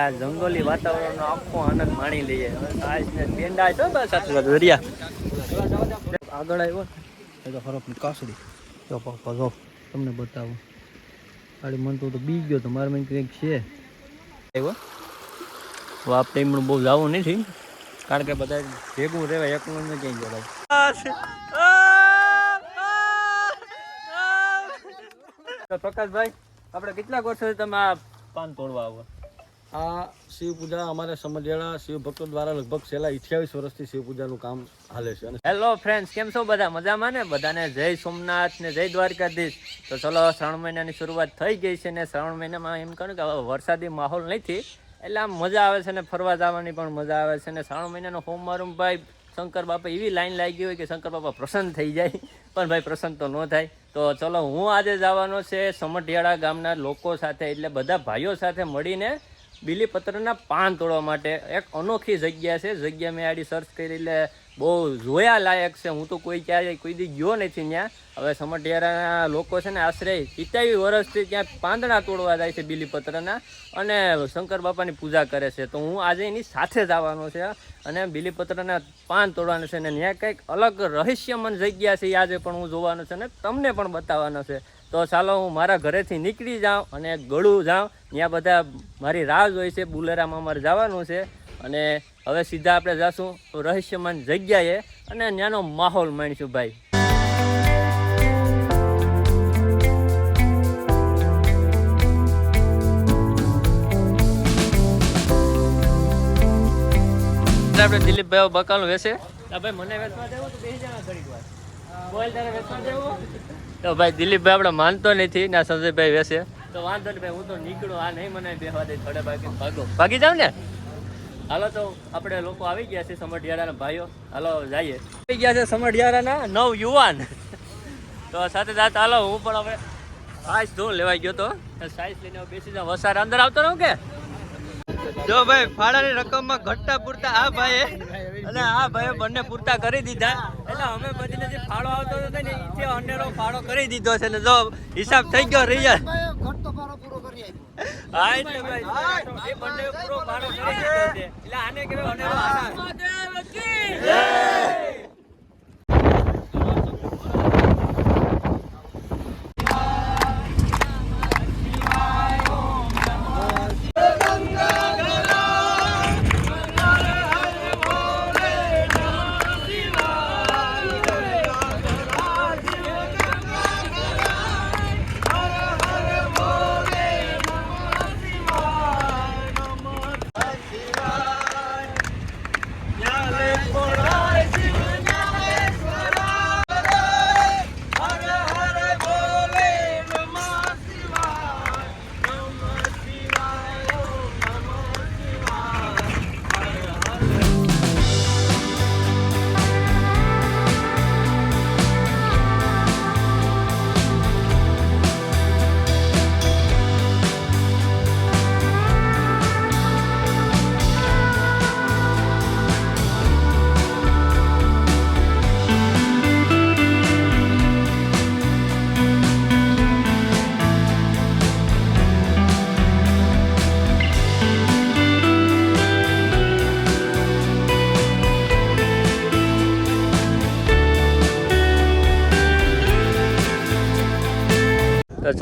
આ જંગલી વાતાવરણનો આખો આનંદ માણી લઈએ. આજ ને પેંડા છો બસ સાથે સાથે દરિયા આગળ આવ્યો. એ તો હરફની કાસડી જો પપ્પા જો તમને બતાવું. ખાલી મન તો બી ગયો તો મારે મને કંઈક છે. આવ્યો. વાપ ટાઈમનું બહુ જવું નથી. કારણ કે બધા ભેગું રહેવાય એકલું ન ક્યાંય જવાય. તો પ્રકાશભાઈ આપણે કેટલાક વર્ષોથી તમે આ પાન તોડવા આવો? આ શિવ પૂજા અમારે સમઢિયાળા શિવ ભક્તો દ્વારા લગભગ છેલ્લા અઠ્યાવીસ વર્ષથી શિવ પૂજાનું કામ હાલે છે. હેલો ફ્રેન્ડ્સ કેમ છો બધા? મજામાં ને? બધાને જય સોમનાથ ને જય દ્વારકાધીશ. તો ચલો, શ્રાવણ મહિનાની શરૂઆત થઈ ગઈ છે ને શ્રાવણ મહિનામાં એમ કહ્યું કે વરસાદી માહોલ નથી. એટલે આમ મજા આવે છે ને ફરવા જવાની પણ મજા આવે છે ને શ્રાવણ મહિનાનો હોમવારું ભાઈ શંકર બાપા એવી લાઈન લાગી હોય કે શંકર બાપા પ્રસન્ન થઈ જાય. પણ ભાઈ પ્રસન્ન તો ન થાય. તો ચલો, હું આજે જવાનો છે સમઢિયાળા ગામના લોકો સાથે એટલે બધા ભાઈઓ સાથે મળીને બીલીપત્રના પાન તોડવા માટે એક અનોખી જગ્યા છે. જગ્યા મેં આડી સર્ચ કરી એટલે બહુ જોયા લાયક છે. હું તો કોઈ ક્યારેય કોઈ દી ગયો નથી ત્યાં. હવે સમઢિયારાના લોકો છે ને આશરે સિત્યાવી વર્ષથી ત્યાં પાંદડા તોડવા જાય છે બીલીપત્રના અને શંકર બાપાની પૂજા કરે છે. તો હું આજે એની સાથે જ આવવાનો છે અને બીલીપત્રના પાન તોડવાનું છે. અને ત્યાં કંઈક અલગ રહસ્યમન જગ્યા છે આજે પણ હું જોવાનું છે અને તમને પણ બતાવવાનો છે. તો ચાલો હું મારા ઘરેથી નીકળી જાઉં અને ગળું જાઉં. ત્યાં બધા મારી રાહ જોઈ છે, બુલેરામાં અમારે જવાનું છે. અને હવે સીધા આપણે જઈશું રહસ્યમાન જગ્યાએ અને ત્યાંનો માહોલ માણીશું ભાઈ. આપણે દિલીપભાઈ બકાલું વેસે ભાઈ, મને વેચવા દેવો તો બે જણા વાર. તો ભાઈ દિલીપભાઈ આપણે માનતો નથી ના સંજયભાઈ વેસે. તો વાંધો નહીં ભાઈ હું તો નીકળું આ નહીં મને બેહવા દે થોડે ભાગે ભાગો. ભાગી જાવ ને? હાલો તો આપણે લોકો આવી ગયા છે સમઢિયાળાના ભાઈઓ. હાલો જઈએ. આવી ગયા છે સમઢિયાળાના નવ યુવાન તો સાથે સાથે હાલો હું પણ હવે સાઈસ ધોન લેવાઈ ગયો તો. સાઈઝ લઈને બેસી જાઉં વસાર અંદર આવતો રહું કે? જો ભાઈ ફાળાની રકમમાં ઘટતા પૂરતા આ ભાઈએ અને આ ભાઈ બંને પૂરતા કરી દીધા. એટલે અમે બધીને જે ફાળો આવતો હતો ને તે અનેરો ફાળો કરી દીધો છે ને જો હિસાબ થઈ ગયો રિયલ. હા એટલે ભાઈ એ બંને પૂરો ફાળો કરી દીધો છે. એટલે આને કહેવાય અનેરો આનંદ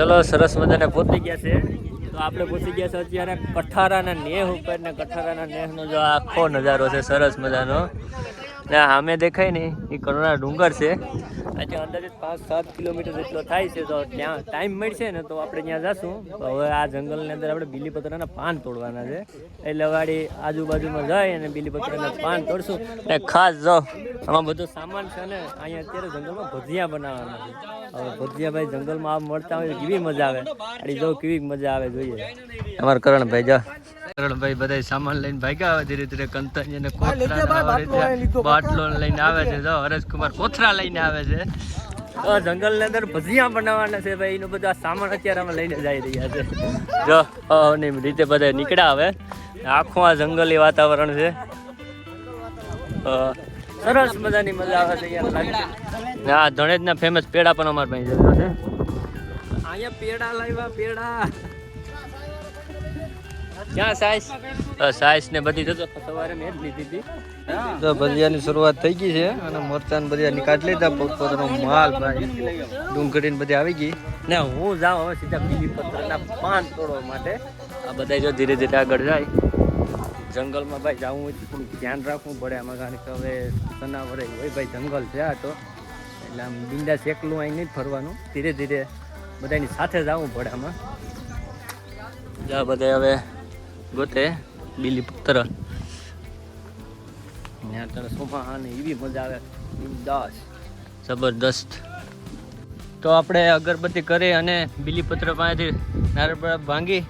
ચલો, સરસ મજાને પહોંચી ગયા છે. તો આપણે પહોંચી ગયા છે અત્યારે કઠારાના નેહ ઉપર ને કઠારાના નેહનો જો આખો નજારો છે, સરસ મજાનો. ને સામે દેખાય ને એ કરોના ડુંગર છે. આજે અંદાજે પાંચ સાત કિલોમીટર જેટલો થાય છે તો ત્યાં ટાઈમ મળશે ને તો આપણે ત્યાં જશું. તો હવે આ જંગલની અંદર આપણે બીલીપત્રના પાન તોડવાના છે. એટલે વાળી આજુબાજુમાં જાય અને બીલીપત્રના પાન તોડશું. ને ખાસ જો. આમાં બધો સામાન છે ને અહીંયા અત્યારે જંગલમાં ભજીયા બનાવવાના છે. હવે ભજીયા ભાઈ જંગલમાં આમ મળતા હોય તો કેવી મજા આવે? આડી જો કેવી મજા આવે જોઈએ. અમારા કરણભાઈ જા. કરણભાઈ બધા સામાન લઈને ભાગ્યા આવે ધીરે ધીરે કંતાની અને કોથરા બાટલો લઈને આવે છે જો હરેશકુમાર કોથરા લઈને આવે છે. જંગલની અંદર ભજીયા બનાવવાના છે ભાઈ એનો બધા સામાન અત્યારે અમે લઈને જઈ રહ્યા છે. જો ને રીતે બધા નીકળ્યા હવે. આખું આ જંગલી વાતાવરણ છે. અ, સરસ મજાની મજા આવે છે યાર લાગે છે. ને ફેમસ પેડા પણ અમારા પાસે છે. અહીંયા પેડા લાવ્યા પેડા. ક્યાં સાઈઝ સાઈઝ ને બધી જતો સવારે મેં જ લીધી હતી. તો ભજીયાની શરૂઆત થઈ ગઈ છે અને મરચાં ભજીયા કાઢી લીધા. પોતપોતાનો માલ ભાઈ ડુંગળી બધી આવી ગઈ. ને હું જાઉં હવે સીધા બીજી પત્રના પાન તોડવા માટે. આ બધા જો ધીરે ધીરે આગળ જાય. જંગલમાં ભાઈ જવું હોય થોડું ધ્યાન રાખવું પડે. આમાં કારણ કે હવે સનાવરે હોય ભાઈ જંગલ છે આ તો. એટલે આમ બિંદાસ એકલું અહીં નહીં ફરવાનું. ધીરે ધીરે બધાની સાથે જવું પડે આમાં. બધા હવે ગોતે બીલી પત્ર. ત્યાં તને સોફા ને એવી મજા આવે. બિંદાસ. જબરદસ્ત. તો આપણે અગરબત્તી કરી અને બીલીપત્ર પાસેથી નારળ ભાંગી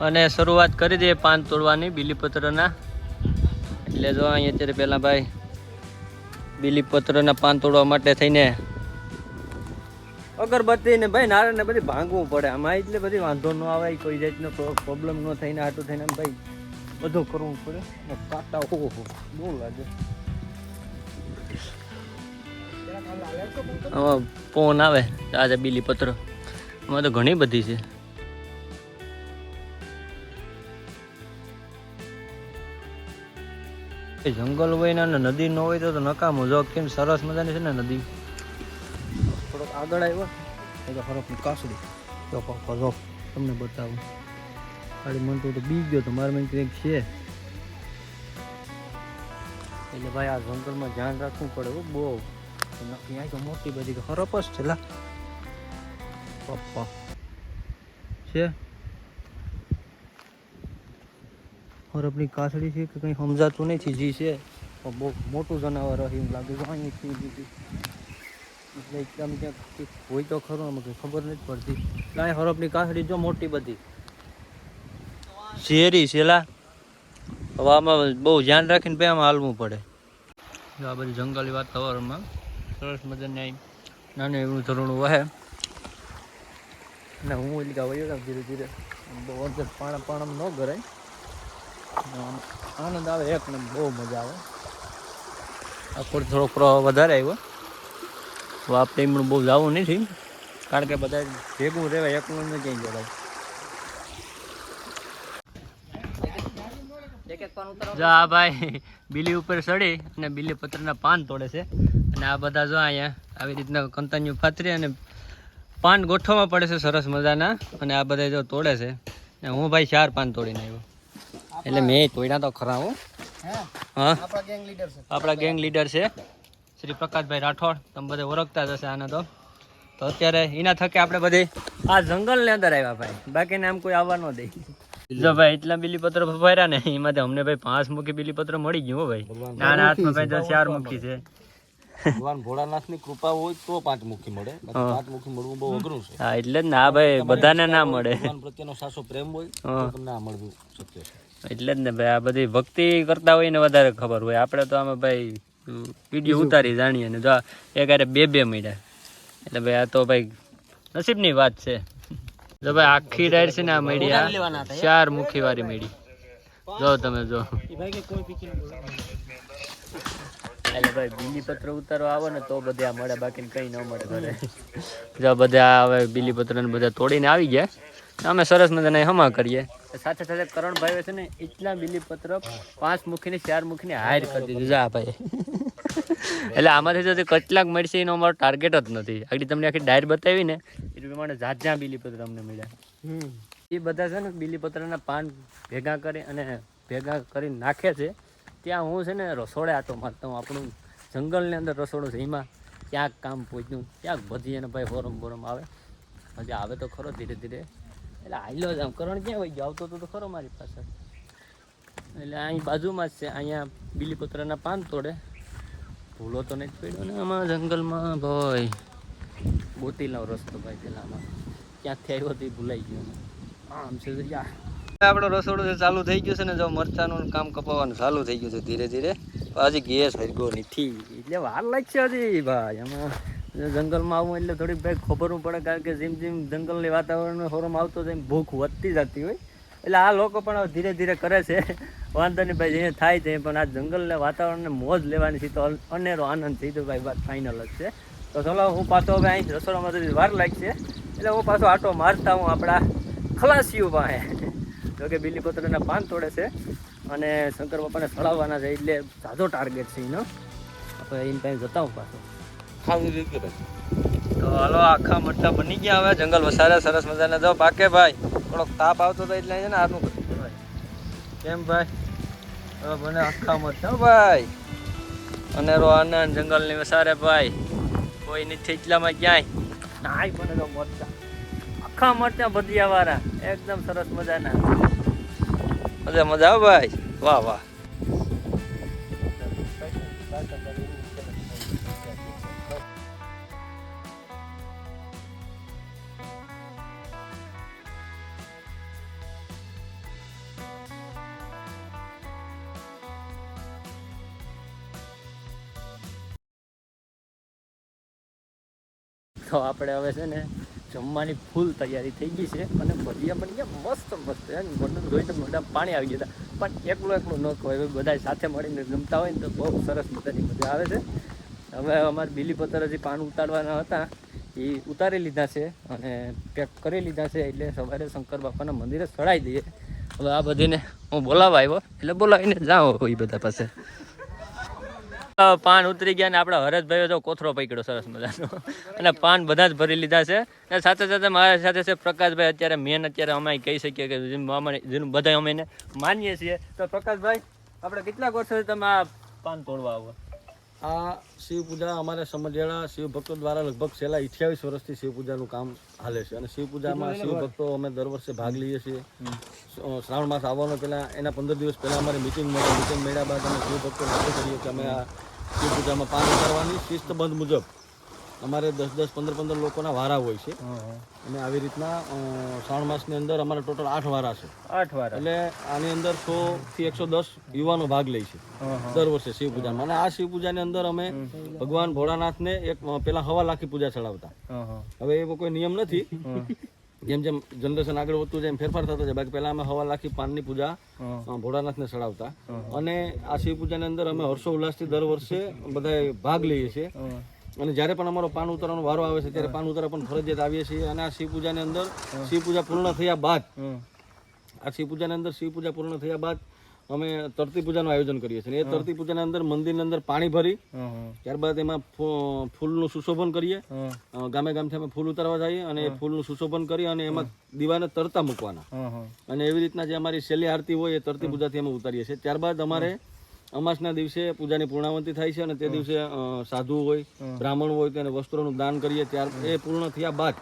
અને શરૂઆત કરી દઈએ પાન તોડવાની બીલીપત્રના એટલે જો અહીંયા અત્યારે પહેલાં ભાઈ બીલીપત્રના પાન તોડવા માટે થઈને અગરબત્તી ને ભાઈ નારળ ને બધી ભાંગવું પડે. આમાં એટલે બધી વાંધો ન આવે, કોઈ જાતનો પ્રોબ્લેમ ન થઈને આટું થઈને ભાઈ બધું કરવું પડે. કાટા ઓહો, બહુ લાગે. આમાં ફોન આવે આજે બીલી પત્ર આમાં તો ઘણી બધી છે. જંગલ હોય ને નદી ન હોય તો નકામું. જો કેમ સરસ મજાની છે ને નદી. થોડોક આગળ આવ્યો. એ તો હરફની કાસડી. તો પપ્પા જો, તમને બતાવું. ખાલી મન તો બી ગયો તો મારે મને કંઈક છે. એટલે ભાઈ, આ જંગલમાં ધ્યાન રાખવું પડે બહુ. અહીંયા તો મોટી બધી હરપ જ છે, લા. પપ્પા. છે? હરપની કાસડી છે કે કંઈ સમજાતું નથી, જી છે. બહુ મોટું જનાવર અહીં લાગે છે. અહીં થઈ ગયું એટલે એકદમ ક્યાંક હોય તો ખરું કંઈ ખબર નથી પડતી. કાંઈ હરફની કાસડી જો મોટી બધી. શેરી શેલા? હવે આમાં બહુ ધ્યાન રાખીને પછી આમાં હાલવું પડે. આ બધી જંગલી વાતાવરણમાં સરસ મજાની નાનું એવું ધોરણું વહે. અને હું એટલે કે વયો ધીરે ધીરે. બહુ અંદર પાણા પાણામાં ન ગરાય. આનંદ આવે એક ને બહુ મજા આવે. આ થોડો થોડો પ્રવાહ વધારે આવ્યો? તો આપણે એમનું બહુ જવું નથી. કારણ કે બધા ભેગું રહેવાય એકલું ન ક્યાંય જવાય જા આ ભાઈ બીલી ઉપર ચડી અને બીલી પત્રના પાન તોડે છે. અને આ બધા જો અહીંયા આવી રીતના કંતન્યુ ફાતરી અને પાન ગોઠવવા પડે છે સરસ મજાના. અને આ બધા જો તોડે છે. ને હું ભાઈ ચાર પાન તોડીને આવ્યો. એટલે મેં તોડ્યા તો ખરા હું. હા? આપણા ગેંગ લીડર છે. શ્રી પ્રકાશભાઈ રાઠોડ. તમે બધે ઓળખતા જશે આને તો. તો અત્યારે એના થકે આપણે બધે આ જંગલની અંદર આવ્યા ભાઈ. બાકીને આમ કોઈ આવવા ન દે. જો ભાઈ એટલા બીલીપત્ર ને એમાં અમને ભાઈ પાંચ મુખી બીલીપત્ર મળી ગયું ભાઈ. નાના હાથમાં ભાઈ ચાર મુખી છે. ભગવાન કૃપા હોય તો પાંચ મુખી મળે. પાંચ મુખી મળવું બહુ અઘરું છે. હા એટલે જ ને ભાઈ બધાને ના મળે. ભગવાન પ્રત્યેનો સાચો પ્રેમ હોય તો તમને આ મળવું શક્ય છે. એટલે જ ને ભાઈ આ બધી ભક્તિ કરતા હોય ને વધારે ખબર હોય. આપણે તો આમાં ભાઈ વીડિયો ઉતારી જાણીએ ને જો એક અરે બે બે મળ્યા. એટલે ભાઈ આ તો ભાઈ નસીબની વાત છે. જો ભાઈ આખી ડાયર છે ને આ મળ્યા ચાર મુખી વાળી મળી. જો તમે જો. એટલે ભાઈ બીલીપત્ર ઉતારવા આવો ને તો બધે આ મળે બાકી કઈ ન મળે ઘરે જો બધા હવે બીલીપત્ર ને બધા તોડીને આવી ગયા. અમે સરસ મજાને હમા કરીએ. સાથે સાથે કરણભાઈ છે ને એટલા બિલીપત્ર પાંચ મુખીની ચાર મુખીની હાયર કરી દીધું. જા ભાઈ. એટલે આમાંથી જો કેટલાક મળશે એનો અમારો ટાર્ગેટ જ નથી. આગળ તમને આખી ડાયર બતાવી ને એ પ્રમાણે જાત જ્યાં બીલીપત્ર અમને મળ્યા. એ બધા છે ને બીલીપત્રના પાન ભેગા કરી અને ભેગા કરી નાખે છે. ત્યાં હું છે ને રસોડે આતો મારતો. હું આપણું જંગલની અંદર રસોડું છે. એમાં ક્યાંક કામ પહોંચ્યું ક્યાંક બધી એને ભાઈ ફોરમ બોરમ આવે. મજા આવે તો ખરો ધીરે ધીરે. એટલે હાલો જ આમ. કરણ ક્યાં હોય? ગયો આવતો તો ખરો મારી પાસે. એટલે અહીં બાજુમાં જ છે. અહીંયા બીલીપત્રના પાન તોડે. ભૂલો તો નહીં જ પડ્યો ને આમાં જંગલમાં. ભાઈ ગોતીલાવ રસ્તો ભાઈ પેલામાં. ક્યાંથી આવ્યો તે ભૂલાઈ ગયો આમ છે તો આપણો રસોડું છે ચાલુ થઈ ગયું છે ને જો મરચાનું કામ કપાવવાનું ચાલુ થઈ ગયું છે ધીરે ધીરે હજી ગેસ હરગો નથી. એટલે વાર લાગશે હજી ભાઈ. એમાં જંગલમાં આવું એટલે થોડીક ભાઈ ખબર પડે, કારણ કે જેમ જેમ જંગલની વાતાવરણ હોરમ આવતો તેમ ભૂખ વધતી જતી હોય. એટલે આ લોકો પણ ધીરે ધીરે કરે છે. વાંધો નહીં ભાઈ, જે થાય છે પણ આ જંગલને વાતાવરણને મોજ લેવાની છે, તો અનેરો આનંદ થઈ તો ભાઈ વાત ફાઇનલ જ છે. તો ચલો, હું પાછો હવે અહીં રસોડામાં તો વાર લાગશે. એટલે હું પાછો આટો મારતા હું આપણા ખલાસીઓ પાસે. જોકે બીલીપત્રના પાન તોડે છે અને શંકર બાપાને સળાવવાના છે, એટલે ઝાઝો ટાર્ગેટ છે એનો. આપણે એને પાસે જતા હું પાછો. તો હાલો, આખા મરચા બની ગયા હવે. જંગલ વસારે સરસ મજાના. જાઓ, પાકે ભાઈ. થોડોક તાપ આવતો તો એટલે છે ને ભાઈ. કેમ ભાઈ? બને આખા મરચા ભાઈ ભાઈ. અનેરો આનંદ જંગલની વસારે ભાઈ. કોઈ નથી એટલામાં ક્યાંય. નાય પણ તો મરચા આખા મરચા ભજીયા વાળા એકદમ સરસ મજાના. મજા મજા ભાઈ. વાહ વાહ. તો આપણે હવે છે ને જમવાની ફૂલ તૈયારી થઈ ગઈ છે અને ભજીયા પણ ગયા મસ્ત મસ્ત. એમ મને જોઈને મોઢા પાણી આવી ગયા હતા. પણ એકલું એકલું ન ખવાય. બધા સાથે મળીને જમતા હોય ને તો બહુ સરસ મજાની મજા આવે છે. હવે અમારે બીલીપત્ર હજી પાન ઉતારવાના હતા. એ ઉતારી લીધા છે અને પેક કરી લીધા છે એટલે સવારે શંકર બાપાના મંદિરે ચડાવી દઈએ. હવે આ બધીને હું બોલાવા આવ્યો. એટલે બોલાવીને જાઓ એ બધા પાસે. પાન ઉતરી ગયા ને આપણા હરતભાઈઓ તો કોથરો પકડ્યો સરસ મજાનો. અને પાન બધા જ ભરી લીધા છે. અને સાથે સાથે મારા સાથે છે પ્રકાશભાઈ, અત્યારે મેન અત્યારે અમે કહી શકીએ કે અમારે જેનું બધા અમે માનીએ છીએ. તો પ્રકાશભાઈ, આપણે કેટલાક વર્ષોથી તમે આ પાન તોડવા આવો? આ શિવ પૂજા અમારે સમજેલા શિવ ભક્તો દ્વારા લગભગ છેલ્લા અઠ્યાવીસ વર્ષથી શિવ પૂજાનું કામ હાલે છે. અને શિવ પૂજામાં શિવ ભક્તો અમે દર વર્ષે ભાગ લઈએ છીએ. શ્રાવણ માસ આવવાનો પહેલાં એના પંદર દિવસ પહેલાં અમારે મિટિંગ મળે. મિટિંગ મળ્યા બાદ અમે શિવ ભક્તો નક્કી કરીએ કે અમે આ શિવ પૂજામાં પાન કરવાની શિસ્તબંધ મુજબ અમારે દસ દસ પંદર પંદર લોકોના વારા હોય છે. અને આવી રીતના શ્રાવણ માસની અંદર અમારે ટોટલ આઠ વારા છે. આઠ વારા. એટલે આની અંદર સો થી એકસો દસ યુવાનો ભાગ લે છે. દર વર્ષે શિવ પૂજામાં. અને આ શિવ પૂજાની અંદર અમે ભગવાન ભોળાનાથને એક પેલા હવા લાખી પૂજા ચડાવતા. હવે એવો કોઈ નિયમ નથી. જેમ જેમ જનરેશન આગળ વધતું જાય એમ ફેરફાર થતો જાય. બાકી પહેલા અમે હવા લાખી પાનની પૂજા ભોળાનાથને ચડાવતા. અને આ શિવ પૂજાની અંદર અમે હર્ષો ઉલ્લાસથી દર વર્ષે બધા ભાગ લઈએ છીએ. અને જ્યારે પણ અમારો પાન ઉતારવાનો વારો આવે છે ત્યારે પાન ઉતારવા પણ ફરજિયાત આવીએ છીએ અને આ શિવ પૂજાની અંદર શિવ પૂજા પૂર્ણ થયા બાદ આ શિવ પૂજાની અંદર શિવ પૂજા પૂર્ણ થયા બાદ અમે તરતી પૂજાનું આયોજન કરીએ છીએ. એ તરતી પૂજાની અંદર મંદિરની અંદર પાણી ભરી ત્યારબાદ એમાં ફૂલનું સુશોભન કરીએ. ગામે ગામથી અમે ફૂલ ઉતારવા જઈએ અને એ ફૂલનું સુશોભન કરી અને એમાં દીવાને તરતા મૂકવાના. અને એવી રીતના જે અમારી છેલ્લી આરતી હોય એ તરતી પૂજાથી અમે ઉતારીએ છીએ. ત્યારબાદ અમારે અમાસના દિવસે પૂજાની પૂર્ણાવંતિ થાય છે અને તે દિવસે સાધુ હોય બ્રાહ્મણ હોય તેને વસ્ત્રોનું દાન કરીએ ત્યાર એ પૂર્ણ થયા બાદ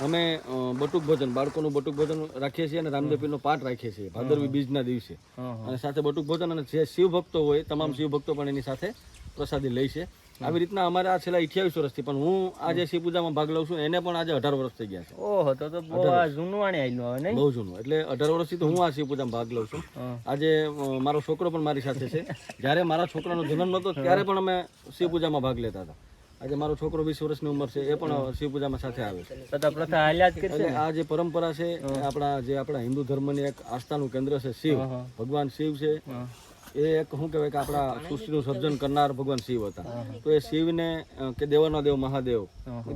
અમે બટુક ભોજન બાળકોનું બટુક ભોજન રાખીએ છીએ અને રામદેવ પીરનો પાઠ રાખીએ છીએ ભાદરવી બીજના દિવસે. અને સાથે બટુક ભોજન અને જે શિવ ભક્તો હોય તમામ શિવ ભક્તો પણ એની સાથે પ્રસાદી લે છે. આવી રીતના અમારે આ છેલ્લા અઠ્યાવીસ વર્ષથી પણ હું આજે શિવ પૂજામાં ભાગ લઉં છું એને પણ આજે અઢાર વર્ષ થઈ ગયા છે. ઓહો તો તો બહુ આ જૂનવાણી આવેલું આવે નહીં? બહુ જૂનું એટલે અઢાર વર્ષથી તો હું આ શિવ પૂજામાં ભાગ લઉં છું. આજે મારો છોકરો પણ મારી સાથે છે. જ્યારે મારા છોકરાનો જન્મ નહોતો ત્યારે પણ અમે શિવ પૂજામાં ભાગ લેતા હતા. આજે મારો છોકરો વીસ વર્ષની ઉંમર છે એ પણ શિવ પૂજામાં સાથે આવે છે. એટલે આ જે પરંપરા છે આપણા જે આપણા હિન્દુ ધર્મની એક આસ્થાનું કેન્દ્ર છે શિવ. ભગવાન શિવ છે. એ એક શું કહેવાય કે આપણા સૃષ્ટિનું સર્જન કરનાર ભગવાન શિવ હતા. તો એ શિવને કે દેવોનો દેવ મહાદેવ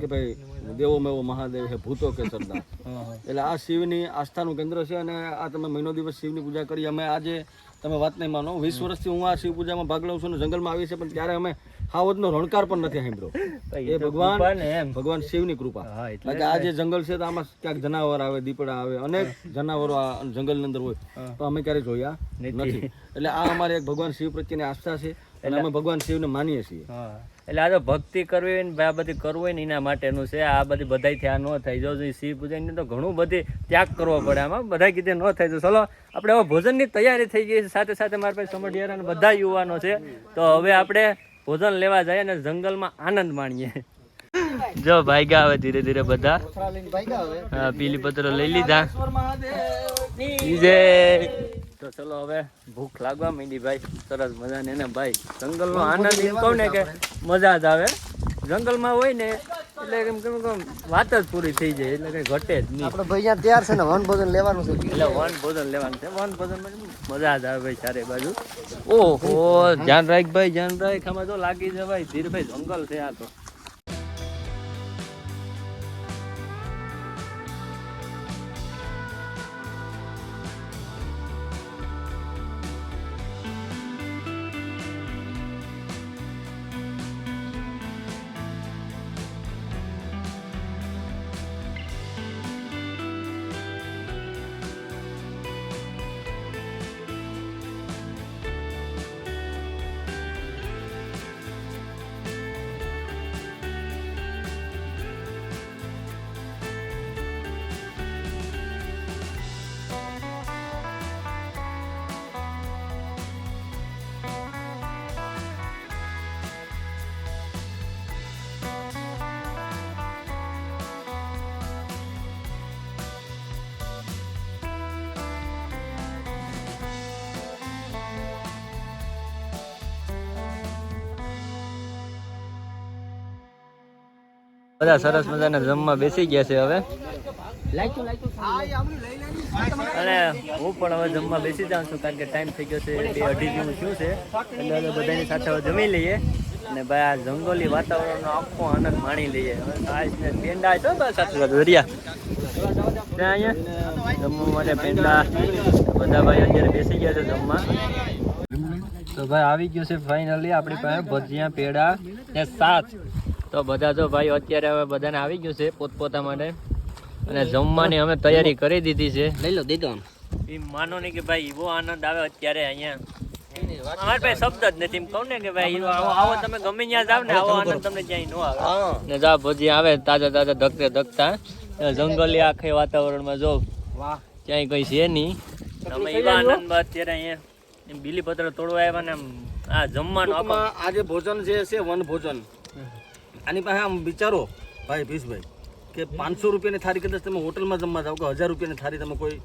કે ભાઈ દેવો મેવો મહાદેવ હે ભૂતો કે સરદાર. એટલે આ શિવની આસ્થાનું કેન્દ્ર છે અને આ તમે મહિનો દિવસ શિવની પૂજા કરી. અમે આજે તમે વાત નહીં માનો વીસ વર્ષથી હું આ શિવ પૂજામાં ભાગ લઉં છું અને જંગલમાં આવી છે પણ ત્યારે અમે હાવજનો રણકાર પણ નથી સાંભળ્યો. એ ભગવાન ભગવાન શિવની કૃપા. એટલે આ જે જંગલ છે તો આમાં ક્યાંક જનાવર આવે દીપડા આવે અનેક જનાવરો આ જંગલની અંદર હોય. તો અમે ક્યારે જોયા નથી. એટલે આ અમારે એક ભગવાન શિવ પ્રત્યેની આસ્થા છે અને અમે ભગવાન શિવને માનીએ છીએ. એટલે આ તો ભક્તિ કરવી ને આ બધી કરવું હોય ને એના માટેનું છે. આ બધી બધાય થયા ન થાય. જો શિવ પૂજાની તો ઘણું બધી ત્યાગ કરવો પડે આમાં. બધા કીધે ન થાય. તો ચલો આપણે હવે ભોજનની તૈયારી થઈ ગઈ છે. સાથે સાથે મારા પાસે સમઢિયારા બધા યુવાનો છે. તો હવે આપણે ભોજન લેવા જાય અને જંગલમાં આનંદ માણીએ. જો ભાગ્યા આવે ધીરે ધીરે બધા. પીલી પત્રો લઈ લીધા. તો ચલો હવે ભૂખ લાગવા માંડી ભાઈ. સરસ મજાને ને ભાઈ. જંગલનો આનંદ એમ કહું ને કે મજા જ આવે. જંગલમાં હોય ને એટલે એમ કેમ કેમ વાત જ પૂરી થઈ જાય એટલે કઈ ઘટે જ નહીં. આપણે ભાઈ ત્યાં તૈયાર છે ને વન ભોજન લેવાનું છે. એટલે વન ભોજન લેવાનું છે. વન ભોજન મજા જ આવે ભાઈ ચારે બાજુ. ઓહો ધ્યાન રાખ ભાઈ ધ્યાન રાખ. આમાં તો લાગી જવાય. ધીરભાઈ જંગલ છે આ તો. બધા સરસ મજાના જમવા બેસી ગયા છે હવે. અને હું પણ હવે જમવા બેસી જાઉં છું, કારણ કે ટાઈમ થઈ ગયો છે બે અઢી જેવું શું છે. એટલે હવે બધાની સાથે હવે જમી લઈએ. અને ભાઈ, આ જંગલી વાતાવરણનો આખો આનંદ માણી લઈએ. હવે પેંડા છે સાથે સાથે દરિયા. અહીંયા જમવા માટે પેંડા, બધા ભાઈ અત્યારે બેસી ગયા છે જમવા. તો ભાઈ, આવી ગયું છે ફાઇનલી આપણી પાસે ભજીયા, પેડા ને સાત તો બધા તો ભાઈ અત્યારે હવે બધાને આવી ગયું છે પોતપોતા માટે. અને જમવાની અમે તૈયારી કરી દીધી છે. લઈ લો દીધો એ માનો નહીં કે ભાઈ એવો આનંદ આવે અત્યારે અહીંયા. અમારે પાસે શબ્દ જ નથી એમ કહું ને કે ભાઈ એવો આવો તમે ગમે ત્યાં જાવ ને આવો આનંદ તમને ક્યાંય નો આવે. ને જા ભજી આવે તાજા તાજા ધકતે ધકતા. જંગલી આખે વાતાવરણમાં જો ક્યાંય કઈ છે નહીં. અમે એવા આનંદમાં અત્યારે અહીંયા એમ બીલીપત્ર તોડવા આવ્યા ને આ જમવાનું આખો ટૂંકમાં આ જે ભોજન જે છે વન ભોજન આની પાસે આમ વિચારો ભાઈ ભીષભાઈ કે પાંચસો રૂપિયાની થાળી કદાચ તમે હોટલમાં જમવા જાઓ કે હજાર રૂપિયાની થાળી તમે કોઈ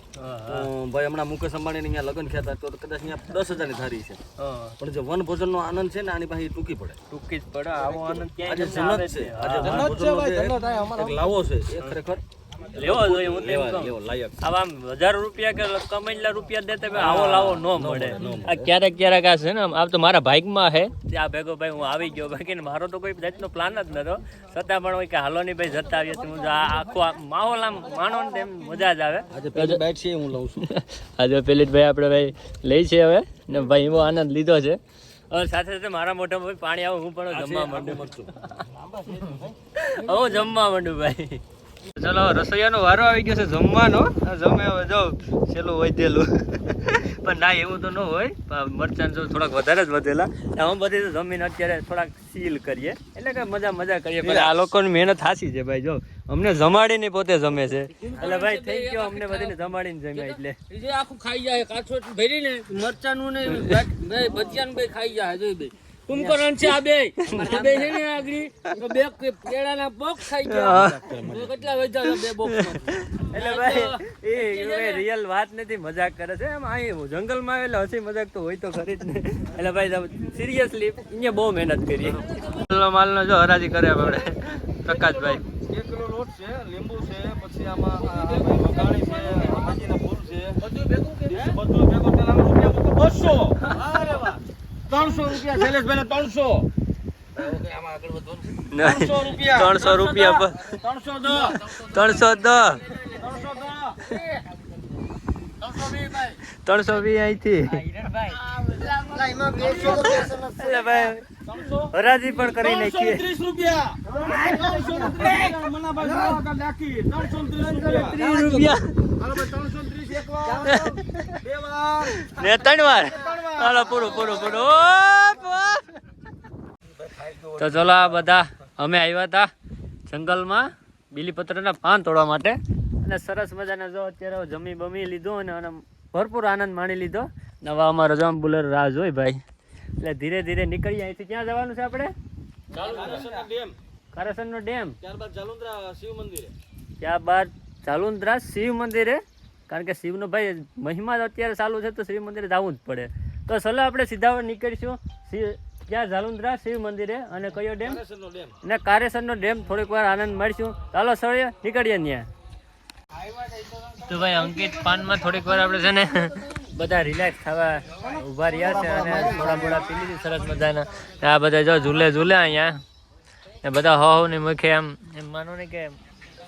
ભાઈ હમણાં મુકેશ અંબાણીને અહીંયા લગ્ન થયા હતા તો કદાચ અહીંયા દસ હજારની થાળી છે. પણ જે વન ભોજનનો આનંદ છે ને આની પાસે ટૂંકી પડે. ટૂંકી જ પડે. આવો આનંદ આજે જન્નત છે. આજે લાવો છે એ ખરેખર લેવો જોઈએ હું તે એમ લેવા લાયક. આવા આમ હજાર રૂપિયા કે કમાઈલા રૂપિયા દેતા તમે આવો લાવો ન મળે. આ ક્યારેક ક્યારેક આ છે ને આમ તો મારા બાઇકમાં છે. આ ભેગો ભાઈ હું આવી ગયો બાકી મારો તો કોઈ જાતનો પ્લાન જ નતો. છતાં પણ હોય કે હાલો ની ભાઈ જતા આવીએ હું આખો આ માહોલ આમ માણો ને તેમ મજા જ આવે. આજે બાઈટ છે હું લઉં છું. આજે પેલી ભાઈ આપણે ભાઈ લઈ છે હવે ને ભાઈ એવો આનંદ લીધો છે. હવે સાથે સાથે મારા મોઢામાં ભાઈ પાણી આવે હું પણ જમવા માંડું. હું જમવા માંડું ભાઈ. ચલો રસોઈયાનો વારો આવી ગયો છે જમવાનો. જમે જો છેલ્લું વધેલું. પણ ના એવું તો ન હોય. મરચાં જો થોડાક વધારે જ વધેલા. આમ બધી જમીન અત્યારે થોડાક સીલ કરીએ. એટલે કે મજા મજા કરીએ. પણ આ લોકોની મહેનત હાસી છે ભાઈ જો. અમને જમાડીને પોતે જમે છે. એટલે ભાઈ થઈ ગયો અમને બધીને જમાડીને જમે એટલે. આખું ખાઈ જાય કાચો ભરીને મરચાનું ને ભજીયાનું ભાઈ ખાઈ જાય જોઈ બે કુંભકરણ છે આ બે. આ બે છે ને આગળ. તો બે કેળાના બોક્સ ખાઈ ગયા. કેટલા વેચા બે બોક્સ એટલે ભાઈ એ રિયલ વાત નથી મજાક કરે છે. એમ અહીં જંગલમાં એટલે હસી મજાક તો હોય તો ખરી જ ને. એટલે ભાઈ સિરિયસલી અહીંયા બહુ મહેનત કરી. માલનો જો હરાજી કરે આપણે. પ્રકાશભાઈ. એક કિલો લોટ છે લીંબુ છે પછી આમાં વઘાણી છે ભાજીના ફૂલ છે. બધું ભેગું બધું ભેગું પેલા રૂપિયા મૂકો. બસો! અરે વાહ. ત્રણસો રૂપિયા શૈલેષભાઈ ત્રણસો. ત્રણસો રૂપિયા. ત્રણસો દસ. ત્રણસો વી અહીંથી. ભાઈ હરાજી પણ કરી નાખીએ. ત્રીસ રૂપિયા. ત્રીસ રૂપિયા. ને ત્રણ વાર. હાલો પૂરું પૂરું પૂરું. તો ચલો આ બધા અમે આવ્યા હતા જંગલમાં બીલીપત્રના પાન તોડવા માટે. અને સરસ મજાના જો અત્યારે જમી બમી લીધું અને ભરપૂર આનંદ માણી લીધો. નવા અમારો જમ બુલર રાહ જોઈ ભાઈ. એટલે ધીરે ધીરે નીકળીએ અહીંથી ક્યાં જવાનું છે આપણે? ડેમ. ડેમ. ત્યારબાદ જાલુંદ્રા શિવ મંદિરે. ત્યારબાદ જાલુંદ્રા શિવ મંદિરે. કારણ કે શિવનો ભાઈ મહિમા અત્યારે ચાલુ છે તો શિવ મંદિરે જવું જ પડે. તો ચલો આપણે સીધા નીકળીશું. શિવ ક્યાં? જાલુંદ્રા શિવ મંદિરે અને કયો ડેમ? ને કારેસરનો ડેમ થોડીક વાર આનંદ મળશું ચાલો સળીએ નીકળીએ ત્યાં તો ભાઈ અંકિત પાનમાં થોડીક વાર આપણે છે ને બધા રિલેક્સ થવા ઊભા રહ્યા છે અને થોડા મોડા પી લીધી સરસ મજાના. ને આ બધા જો ઝૂલે ઝૂલે અહીંયા. ને બધા હો ની મુખે એમ એમ માનો ને કે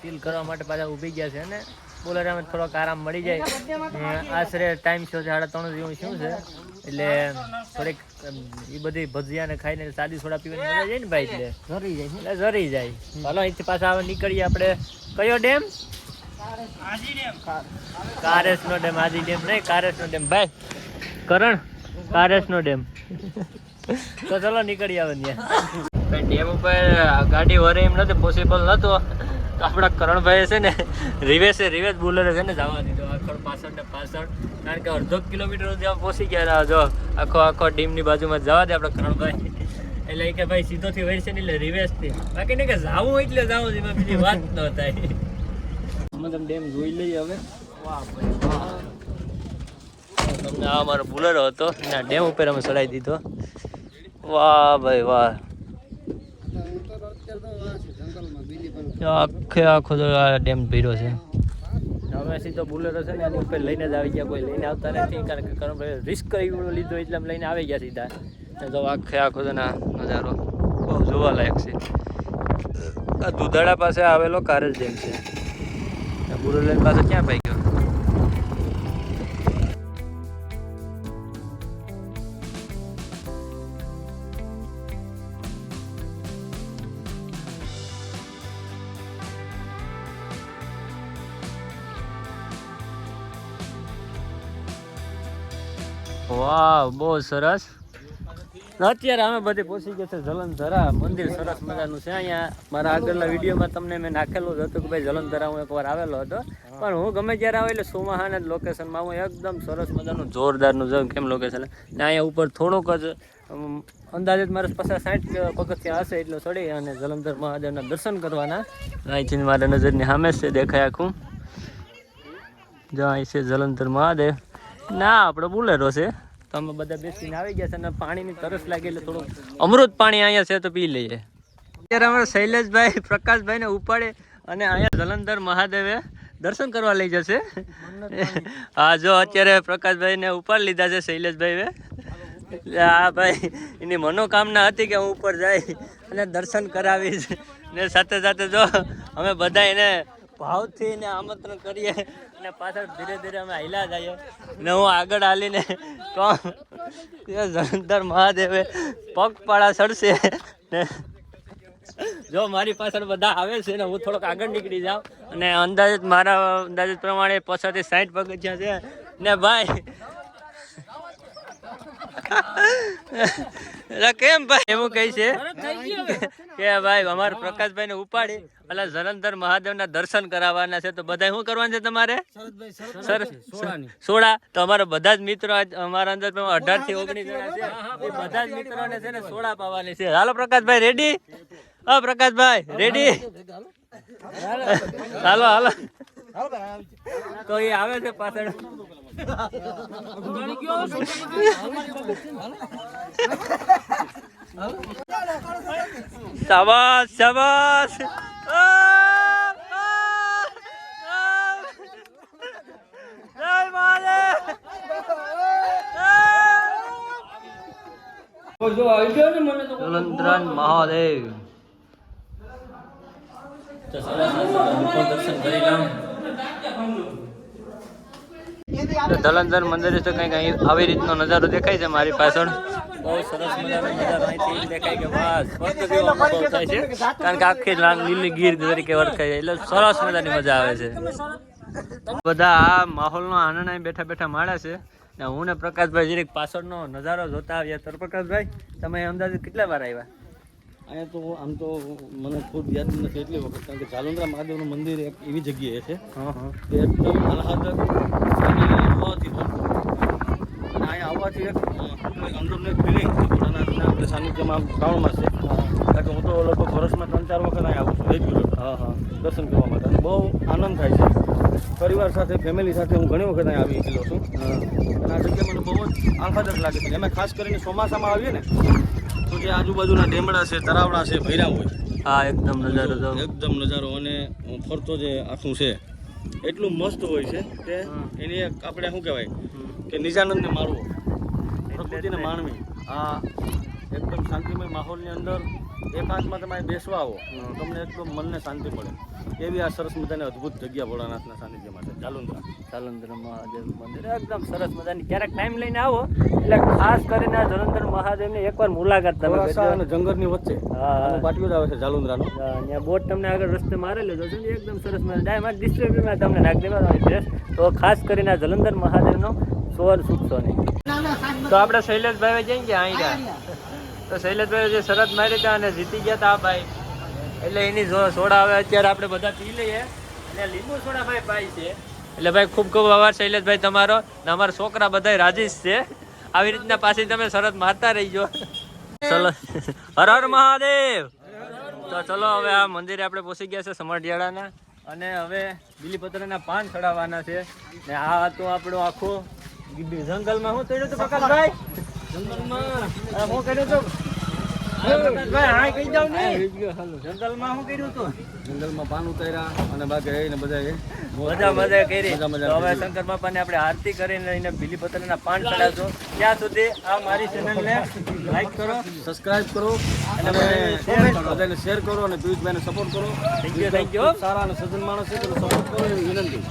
ફીલ કરવા માટે પાછા ઊભી ગયા છે અને બોલરામાં થોડોક આરામ મળી જાય. આશરે ટાઈમ છે સાડા ત્રણ જેવું શું છે. એટલે થોડીક એ બધી ભજીયા ને ખાઈને સાદી સોડા પીવાની મજા જાય ને ભાઈ એટલે. ઝરી જાય એટલે ઝરી જાય. ચાલો અહીંથી પાછા હવે નીકળીએ આપણે. કયો ડેમ? કારેસ નો ડેમ. આજી ડેમ નહીં કારેસ નો ડેમ. ભાઈ કરણ કારેસ નો ડેમ. તો ચલો નીકળી આવે ત્યાં. ડેમ ઉપર ગાડી વરે એમ નથી પોસિબલ નતો તો આપણા કરણભાઈ છે ને રિવેસે રિવેસ બોલર છે ને જવા દીધો. આખો પાછળ ને પાછળ. કારણ કે અડધો કિલોમીટર જ્યાં પહોંચી ગયા જો આખો આખો ડીમની બાજુમાં જવા દે આપણા કરણભાઈ. એટલે કે ભાઈ સીધો થી વહેશે ને એટલે રિવેસથી બાકી ને કે જાવું એટલે જાવું એમાં બીજી વાત ન થાય. અમે તમે ડેમ જોઈ લઈએ હવે. વાહ ભાઈ વાહ. તમને આ અમારો બુલર હતો. એના ડેમ ઉપર અમે ચડાવી દીધો. વાહ ભાઈ વાહ જંગલમાં બીલી પણ આખે આખો આ ડેમ ભીડો છે? હવે સીધો બુલેરો છે ને એની ઉપર લઈને જ આવી ગયા. કોઈ લઈને આવતા નથી કારણ કે કરણભાઈ રિસ્ક કરી લીધો એટલે અમે લઈને આવી ગયા સીધા. તો આખે આખો ના નજારો બહુ જોવાલાયક છે. આ દુધાળા પાસે આવેલો કારેલ ડેમ છે. બુરેલ પાસે ક્યાં ભાઈ ગયો વાહ બહુ સરસ. અત્યારે અમે બધે પહોંચી ગયા છે જલંધરા મંદિર સરસ મજાનું છે. અહીંયા મારા આગળના વિડીયોમાં તમને મેં નાખેલું જ હતું કે ભાઈ જલંધરા હું એકવાર આવેલો હતો. પણ હું ગમે ત્યારે આવે એટલે સુમાહાના જ લોકેશનમાં હું એકદમ સરસ મજાનું, જોરદારનું જમ કેમ લોકેશન અહીંયા ઉપર થોડુંક જ અંદાજે મારે પચાસ સાઠ પગથિયાં હશે એટલું ચડી અને જલંધર મહાદેવના દર્શન કરવાના. અહીંથી મારા નજરની સામે છે, દેખાય આખું. જો અહીં છે જલંધર મહાદેવ. ના, આપણે બોલેરો છે. અમે બધા બેસીને આવી ગયા છે અને પાણીની તરસ લાગી એટલે થોડું અમૃત પાણી અહીંયા છે તો પી લઈએ. અત્યારે અમારા શૈલેષભાઈ પ્રકાશભાઈ ને ઉપાડે અને અહીંયા જલંધર મહાદેવે દર્શન કરવા લઈ જશે. હા, જો અત્યારે પ્રકાશભાઈ ને ઉપાડ લીધા છે શૈલેષભાઈ હા ભાઈ, એની મનોકામના હતી કે હું ઉપર જઈ અને દર્શન કરાવીશ. ને સાથે સાથે જો અમે બધા એને ભાવથી એને આમંત્રણ કરીએ અને પાછળ ધીરે ધીરે અમે હિલા જઈએ ને હું આગળ હાલીને જલંધર મહાદેવે પગપાળા ચડશે. ને જો મારી પાછળ બધા આવે છે ને હું થોડોક આગળ નીકળી જાઉં. અને અંદાજિત મારા અંદાજિત પ્રમાણે પાછળથી સાઠ પગથિયા છે. ને ભાઈ કેમ ભાઈ? એવું કહે છે કે ભાઈ અમારે પ્રકાશભાઈ ને ઉપાડી એટલે જલંધર મહાદેવના દર્શન કરાવવાના છે તો બધા શું કરવાનું છે તમારે? સરસ સોડા તો અમારા બધા જ મિત્રો અમારા અંદર અઢારથી ઓગણીસ જણા છે. એ બધા જ મિત્રોને છે ને સોડા પાવાની છે. હાલો પ્રકાશભાઈ રેડી હા પ્રકાશભાઈ રેડી હાલો હાલો. તો એ આવે છે પાછળ. શાબાશ શાબાશ. મહાદેવ. દર્શન કરી તો ધલંધર મંદિરે તો કંઈક અહીં આવી રીતનો નજારો દેખાય છે મારી પાછળ. બહુ સરસ મજાનો દેખાય કે અનુભવ થાય છે. કારણ કે આખી લાલ ગીર તરીકે છે. એટલે સરસ મજાની મજા આવે છે. બધા આ માહોલનો આનંદ અહીં બેઠા બેઠા માણે છે. ને હું ને પ્રકાશભાઈ જરીક પાછળનો નજારો જોતા આવ્યા. તો પ્રકાશભાઈ, તમે અંદાજે કેટલા વાર આવ્યા? અહીંયા તો આમ તો મને ખુદ યાદ નથી એટલી વખત કારણ કે જાલુંદ્રા મહાદેવનું મંદિર એક એવી જગ્યાએ છે હા હા. કે એકદમ આહલાદક હવાથી અને અહીંયા આવવાથી એક અંદરનું એક ફિલિંગ આપણે સાનિધ્યમાં શ્રાવણમાં છે. કારણ કે હું તો લગભગ વર્ષમાં ત્રણ ચાર વખત અહીંયા આવું છું રેગ્યુલર. હા હા. દર્શન કરવા માટે. અને બહુ આનંદ થાય છે. પરિવાર સાથે ફેમિલી સાથે હું ઘણી વખત અહીંયા આવી ગયેલો છું. અને આ જગ્યા મને બહુ જ આહલાદક લાગે છે. એમાં ખાસ કરીને ચોમાસામાં આવીએ ને તો કે આજુબાજુના ડેમડા છે તરાવડા છે ભૈરા હોય. હા એકદમ નજારો તો. એકદમ નજારો અને ફરતો જે આખું છે એટલું મસ્ત હોય છે કે એની આપણે શું કહેવાય કે નિજાનંદને પ્રકૃતિને માણવી. આ એકદમ શાંતિમય માહોલની અંદર એકાંતમાં તમે અહીં બેસવા આવો તમને એકદમ મનને શાંતિ મળે. એવી આ સરસ મજાની અદ્ભુત જગ્યા ભોળાનાથના સાનિધ્યમાં છે. ચાલુંદ્રા જાલંધર મહાદેવ મંદિર. એકદમ સરસ મજાની. ક્યારેક ટાઈમ લઈને આવો. એટલે ખાસ કરીને આ જલંધર મહાદેવની એકવાર મુલાકાત તમે કરજો. અને જંગલની વચ્ચે. હા. પાટિયું આવે છે જાલુંદ્રાનું ત્યાં બોટ તમને આગળ રસ્તે મારેલો જ હશે ને. એકદમ સરસ મજા ડાયમંડ ડિસ્ટ્રિક્ટમાં તમને નાખી દેવાનો એડ્રેસ તો ખાસ કરીને આ જલંધર મહાદેવનો સોર ચૂકશો નહીં તો આપણે શૈલેષભાઈ જઈએ અહીંયા. તો શૈલેષભાઈ જે શરત મારી હતા અને જીતી ગયા હતા ભાઈ એટલે એની સોડા હવે અત્યારે આપણે બધા પી લઈએ. અને લીંબુ સોડા ભાઈ પાય છે. એટલે ભાઈ ખૂબ ખૂબ આભાર શૈલેષભાઈ તમારો. ને અમારા છોકરા બધા રાજી છે. આવી રીતના પાછી તમે શરત મારતા રહીજો. ચલો. હર હર મહાદેવ. તો ચલો હવે આ મંદિરે આપણે પહોંચી ગયા છે સમઢિયાળાના. અને હવે બીલીપત્રના પાન ચડાવવાના છે. ને આ હતું આપણું આખું જંગલમાં શું કર્યું હતું, પ્રકાશભાઈ? જંગલમાં. શું કર્યું હતું જંગલમાં પાન ઉતાર્યા અને બાકી રહીને બધા મજા મજા કરી તો હવે શંકર બાપાને આપણે આરતી કરીને એને બીલીપત્રના પાન ચડાવશો. ત્યાં સુધી આ મારી ચેનલને લાઈક કરો. સબસ્ક્રાઇબ કરો અને બધાને શેર કરો. અને પિયુષભાઈને સપોર્ટ કરો. થેન્ક યુ થેન્ક યુ સારા અને સજ્જન માણસ છે સપોર્ટ કરો એવી વિનંતી.